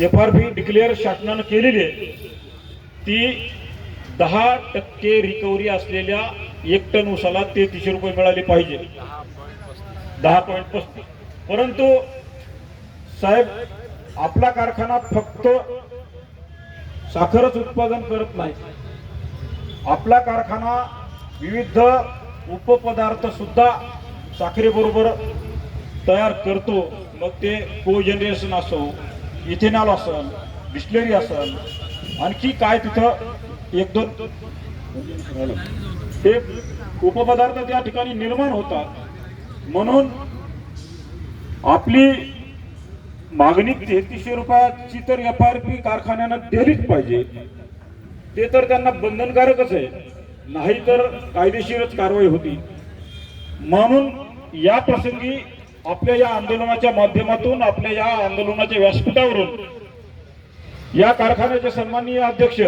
F R P declare शासनानं केलेली आहे. ती दहा टक्के रिकव्हरी असलेल्या एक टन उसाला तेहतीसशे रुपये मिळाले पाहिजे. दहा पॉईंट पस्तीस. परंतु साहेब आपला कारखाना फक्त साखरच उत्पादन करत नाही. आपला कारखाना विविध उपपदार्थ सुद्धा साखरेबरोबर तयार करतो. मग ते कोजनरेशन असो इथेनॉल असेल डिस्टलरी असेल आणखी काय तिथं? एक दोन. हे उपपदार्थ त्या ठिकाणी निर्माण होतात. म्हणून आपली मागणी तेहतीसशे रुपयाची तर एफ आर पी कारखान्यानं दिलीच पाहिजे. ते तर त्यांना बंधनकारकच आहे. नाही तर कायदेशीरच कारवाई होती. म्हणून या प्रसंगी आपल्या या आंदोलनाच्या माध्यमातून आपल्या या आंदोलनाच्या व्यासपीठावरून या कारखान्याचे सन्माननीय अध्यक्ष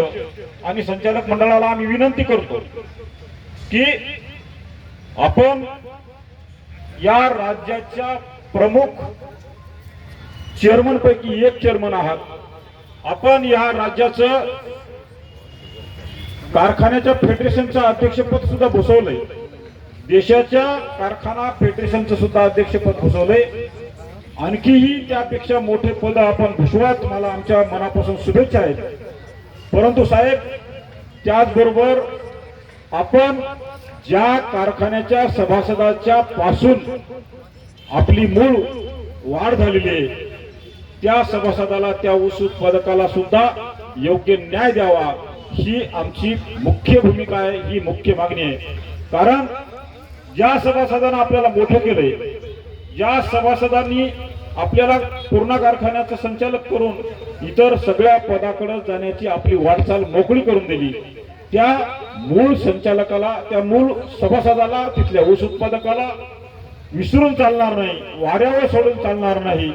आणि संचालक मंडळाला आम्ही विनंती करतो की आपण या राज्याच्या प्रमुख चेअरमन पैकी एक चेअरमन आहात. आपण या राज्याचं कारखान्याच्या फेडरेशनचं अध्यक्षपद सुद्धा भूषवलंय. देशाच्या कारखाना फेडरेशनचं सुद्धा अध्यक्षपद भूषवलंय. आणखीही त्यापेक्षा मोठे पद आपण भूषवात मला आमच्या मनापासून शुभेच्छा आहेत. परंतु साहेब त्याचबरोबर आपण ज्या कारखान्याच्या सभासदाच्या पासून आपली मूळ वाढ झालेली आहे त्या सभासदाला त्या ऊस उत्पादकाला सुद्धा योग्य न्याय द्यावा. ही आमची मुख्य भूमिका आहे ही मुख्य मागणी आहे. कारण ज्या सभासदांना आपल्याला मोठं केलंय. ज्या सभासदांनी आपल्याला पूर्ण कारखान्याचं संचालक करून इतर सगळ्या पदाकडे जाण्याची आपली वाटचाल मोकळी करून दिली. त्या मूळ संचालकाला त्या मूळ सभासदाला तिथल्या ऊस उत्पादकाला विसरून चालणार नाही वाऱ्यावर सोडून चालणार नाही.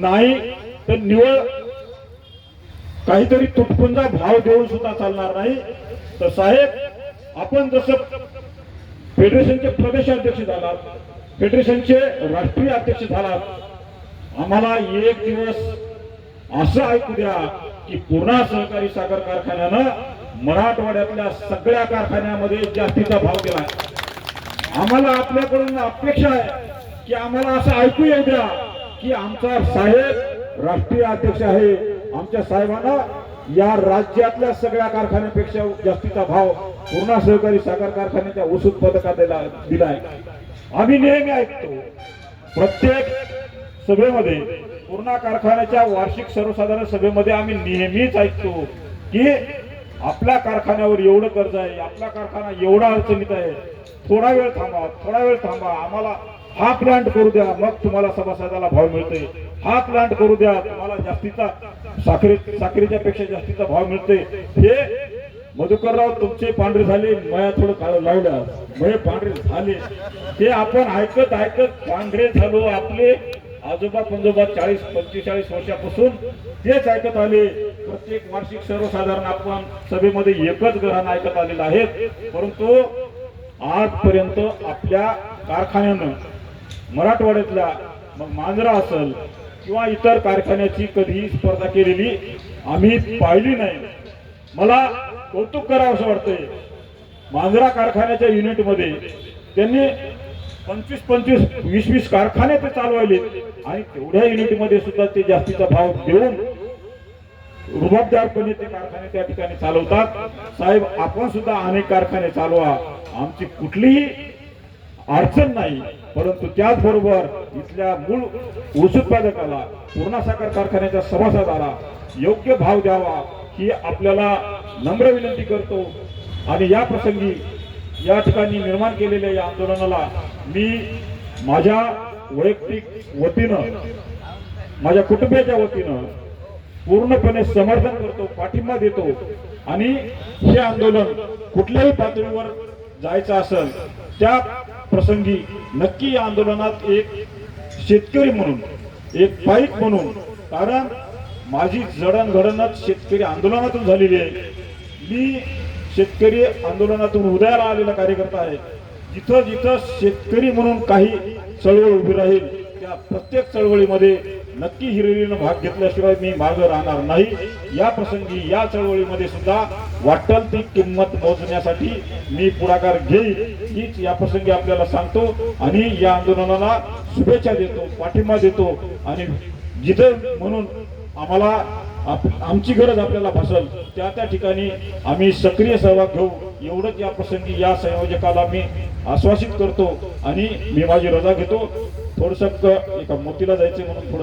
नाही तर निवळ काहीतरी तुटपुंजा भाव देऊन सुद्धा चालणार नाही. तर साहेब आपण जसं फेडरेशनचे प्रदेशाध्यक्ष झालात. फेडरेशनचे राष्ट्रीय अध्यक्ष झालात. आम्हाला एक दिवस असं ऐकू द्या की पूर्णा सहकारी साखर कारखान्यानं मराठवाड्यातल्या सगळ्या कारखान्यामध्ये जास्तीचा भाव दिला. आम्हाला आपल्याकडून अपेक्षा आहे की आम्हाला असं ऐकू येऊ द्या की आमचा साहेब राष्ट्रीय अध्यक्ष आहे. आमच्या साहेबांना या राज्यातल्या सगळ्या कारखान्यापेक्षा जास्तीचा भाव पूर्णा सहकारी साखर कारखान्याच्या ऊस उत्पादकाला दिलाय आम्ही नेहमी ऐकतो प्रत्येक सभेमध्ये पूर्णा कारखान्याच्या वार्षिक सर्वसाधारण सभेमध्ये आम्ही नेहमीच ऐकतो की आपल्या कारखान्यावर एवढं कर्ज आहे आपला कारखाना एवढा अडचणीत आहे. थोडा वेळ थांबा थोडा वेळ थांबा आम्हाला हा प्लांट करू द्या मग तुम्हाला सभासदाला भाव मिळते हा प्लांट करू द्या तुम्हाला जास्तीचा साखरे साखरेच्या पेक्षा जास्तीचा भाव मिळतोय. हे मधुकरराव तुमचे पांढरे झाले मया थोडं काळ लावलं. मये पांढरे झाले. हे आपण ऐकत ऐकत पांढरे झालो आपले आजोबा पंजोबा चाळीस पंचेचाळीस वर्षापासून तेच ऐकत आले. प्रत्येक वार्षिक सर्वसाधारण आपण सभेमध्ये एकच ग्रहण ऐकत आलेलं आहे परंतु आजपर्यंत आपल्या कारखान्यानं मराठवाड्यातल्या मग मांजरा असेल किंवा इतर कारखान्याची कधीही स्पर्धा केलेली आम्ही पाहिली नाही. मला कौतुक करावं असं वाटतंय. मांजरा कारखान्याच्या युनिटमध्ये त्यांनी पंचवीस पंचवीस वीस वीस कारखाने ते चालवायले आणि तेवढ्या युनिटमध्ये सुद्धा ते जास्तीचा भाव देऊन रुबाबदारपणे ते कारखाने त्या ठिकाणी चालवतात. साहेब आपण सुद्धा अनेक कारखाने चालवा. आमची कुठलीही अडचण नाही. परंतु त्याचबरोबर इथल्या मूळ ऊस उत्पादकाला पूर्णा साखर कारखान्याच्या सभासदाला योग्य भाव द्यावा ही आपल्याला नम्र विनंती करतो. आणि या प्रसंगी या ठिकाणी निर्माण केलेल्या या आंदोलनाला मी माझ्या वैयक्तिक वतीनं माझ्या कुटुंबियाच्या वतीनं पूर्णपणे समर्थन करतो पाठिंबा देतो. आणि हे आंदोलन कुठल्याही पातळीवर जायचं असेल त्या प्रसंगी नक्की या आंदोलनात एक शेतकरी म्हणून एक पाईक म्हणून कारण माझी जडणघडणच शेतकरी आंदोलनातून झालेली आहे. मी शेतकरी आंदोलनातून उदयाला आलेला कार्यकर्ता आहे. जिथं जिथं शेतकरी म्हणून काही चळवळ उभी राहील त्या प्रत्येक चळवळीमध्ये नक्की हिरिरीनं भाग घेतल्याशिवाय मी मागं राहणार नाही. या प्रसंगी या चळवळीमध्ये सुद्धा वाटल ती किंमत मोजण्यासाठी मी पुढाकार घेईल. हीच या प्रसंगी आपल्याला सांगतो आणि या आंदोलनाला शुभेच्छा देतो पाठिंबा देतो आणि जिथे म्हणून आम्हाला आप- आमची गरज आपल्याला भासल त्या त्या ठिकाणी आम्ही सक्रिय सहभाग घेऊ. एवढंच या प्रसंगी या संयोजकाला मी आश्वासित करतो आणि मी माझी रजा घेतो. थोडस एका मोतीला जायचं म्हणून थोडं